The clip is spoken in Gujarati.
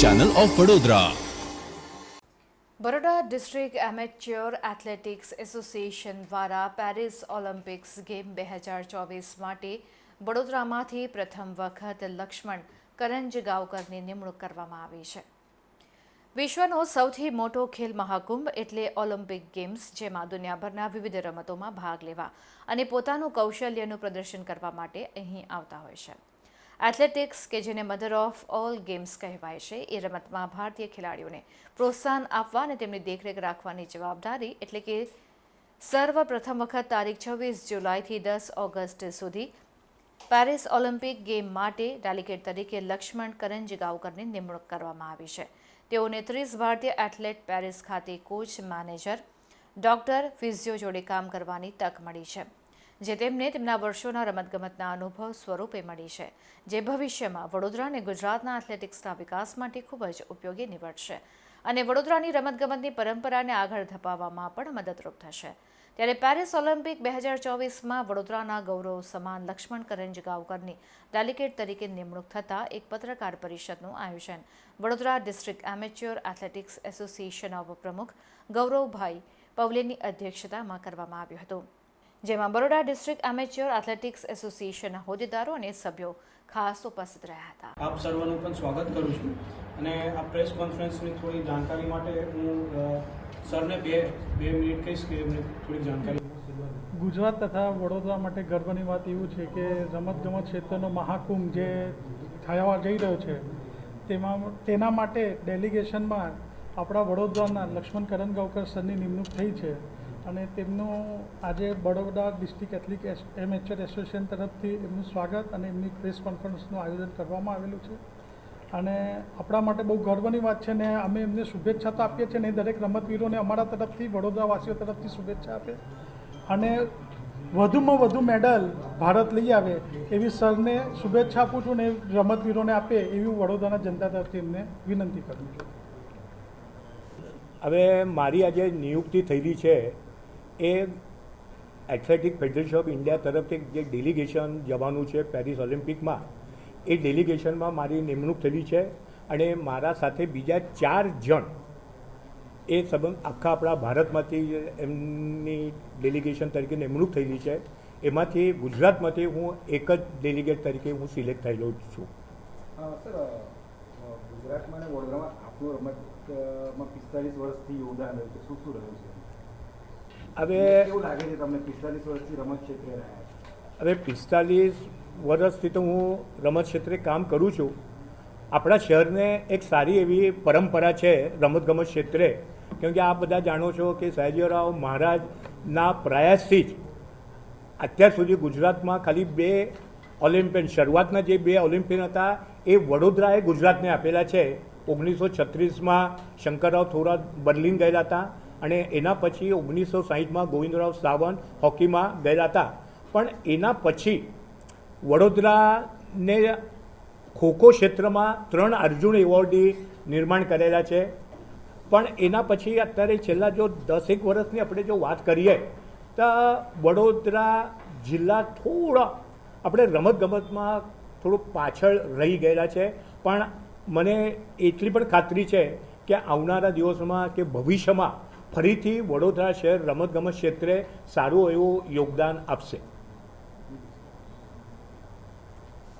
channel of Vadodara Baroda district amateur athletics association દ્વારા પેરિસ ઓલિમ્પિક્સ ગેમ બે હજાર ચોવીસ માટે વડોદરામાંથી પ્રથમ વખત લક્ષ્મણ કરંજ ગાવકરની નિમણૂક કરવામાં આવી છે. વિશ્વનો સૌથી મોટો ખેલ મહાકુંભ એટલે ઓલિમ્પિક ગેમ્સ, જેમાં દુનિયાભરના વિવિધ રમતોમાં ભાગ લેવા અને પોતાનું કૌશલ્યનું પ્રદર્શન કરવા માટે અહીં આવતા હોય છે. એથ્લેટિક્સ કે જેને મધર ઓફ ઓલ ગેમ્સ કહેવાય છે, એ રમતમાં ભારતીય ખેલાડીઓને પ્રોત્સાહન આપવા અને તેમની દેખરેખ રાખવાની જવાબદારી એટલે કે સર્વપ્રથમ વખત તારીખ છવ્વીસ જુલાઈથી દસ ઓગસ્ટ સુધી પેરિસ ઓલિમ્પિક ગેમ માટે ડેલિગેટ તરીકે લક્ષ્મણ કરંજ ગાવકરની નિમણૂક કરવામાં આવી છે. તેઓને ત્રીસ ભારતીય એથ્લેટ પેરિસ ખાતે કોચ મેનેજર ડોક્ટર ફિઝિયો જોડે કામ કરવાની તક મળી છે. જે તેમને તેમના વર્ષોના રમતગમતના અનુભવ સ્વરૂપે મળી છે, જે ભવિષ્યમાં વડોદરા અને ગુજરાતના એથ્લેટિક્સના વિકાસ માટે ખૂબ જ ઉપયોગી નીવડશે અને વડોદરાની રમતગમતની પરંપરાને આગળ ધપાવવામાં પણ મદદરૂપ થશે. ત્યારે પેરિસ ઓલિમ્પિક બે હજાર ચોવીસમાં વડોદરાના ગૌરવ સમાન લક્ષ્મણ કરંજ ગાવકરની ડેલિગેટ તરીકે નિમણૂક થતાં એક પત્રકાર પરિષદનું આયોજન Vadodara district amateur athletics association of પ્રમુખ ગૌરવભાઈ પવલેની અધ્યક્ષતામાં કરવામાં આવ્યું હતું. જેમાં બરોડા ડિસ્ટ્રિક્ટ એમેચ્યોર એથ્લેટિક્સ એસોસિએશનના હોદ્દેદારો અને સભ્યો ખાસ ઉપસ્થિત રહ્યા હતા. આપ સર્વનું પણ સ્વાગત કરું છું અને આ પ્રેસ કોન્ફરન્સની થોડી જાણકારી માટે હું સરને બે બે મિનિટ કહીશ કે એમને થોડી જાણકારી ગુજરાત તથા વડોદરા માટે ગર્વની વાત એવું છે કે રમતગમત ક્ષેત્રનો મહાકુંભ જે થવા જઈ રહ્યો છે તેમાં તેના માટે ડેલિગેશનમાં આપણા વડોદરાના લક્ષ્મણ કરણ ગાવકર સરની નિમણૂક થઈ છે. અને તેમનું આજે Baroda district athletic amateur association તરફથી એમનું સ્વાગત અને એમની પ્રેસ કોન્ફરન્સનું આયોજન કરવામાં આવેલું છે. અને આપણા માટે બહુ ગર્વની વાત છે ને અમે એમને શુભેચ્છા તો આપીએ છીએ ને દરેક રમતવીરોને અમારા તરફથી, વડોદરાવાસીઓ તરફથી શુભેચ્છા આપે. અને વધુમાં વધુ મેડલ ભારત લઈ આવે એવી સરને શુભેચ્છા આપું છું ને રમતવીરોને આપે એવી વડોદરાના જનતા તરફથી એમને વિનંતી કરું છું. હવે મારી આજે નિયુક્તિ થયેલી છે એ એથ્લેટિક ફેડરેશન ઓફ ઇન્ડિયા તરફથી જે ડેલિગેશન જવાનું છે પેરિસ ઓલિમ્પિકમાં, એ ડેલિગેશનમાં મારી નિમણૂક થયેલી છે અને મારા સાથે બીજા ચાર જણ એ સંબંધ આખા આપણા ભારતમાંથી એમની ડેલિગેશન તરીકે નિમણૂક થયેલી છે. એમાંથી ગુજરાતમાંથી હું એક જ ડેલિગેટ તરીકે હું સિલેક્ટ થયેલો છું. ગુજરાતમાં આપનું રમતમાં પિસ્તાલીસ વર્ષથી યોગદાન રહ્યું છે. શું શું રહ્યું છે? હવે કેવું લાગે છે? તમને પિસ્તાલીસ વર્ષથી રમત ક્ષેત્રે રહ્યા હવે પિસ્તાલીસ વર્ષથી તો હું રમત ક્ષેત્રે કામ કરું છું. આપણા શહેરને એક સારી એવી પરંપરા છે રમતગમત ક્ષેત્રે. કેમ કે આપ બધા જાણો છો કે સયાજીરાવ મહારાજના પ્રયાસથી જ અત્યાર સુધી ગુજરાતમાં ખાલી બે ઓલિમ્પિયન શરૂઆતના જે બે ઓલિમ્પિયન હતા એ વડોદરાએ ગુજરાતને આપેલા છે. ઓગણીસો છત્રીસમાં શંકરરાવ થોરાત બર્લિન ગયેલા હતા. અને એના પછી ઓગણીસો સાહીઠમાં ગોવિંદરાવ સાવંત હોકીમાં ગયેલા હતા. પણ એના પછી વડોદરાને ખોખો ક્ષેત્રમાં ત્રણ અર્જુન એવોર્ડી નિર્માણ કરેલા છે. પણ એના પછી અત્યારે છેલ્લા જો દસેક વર્ષની આપણે જો વાત કરીએ, તો વડોદરા જિલ્લા થોડા આપણે રમતગમતમાં થોડું પાછળ રહી ગયેલા છે. પણ મને એટલી પણ ખાતરી છે કે આવનારા દિવસોમાં કે ભવિષ્યમાં ફરીથી વડોદરા શહેર રમતગમત ક્ષેત્રે સારું એવું યોગદાન આપશે.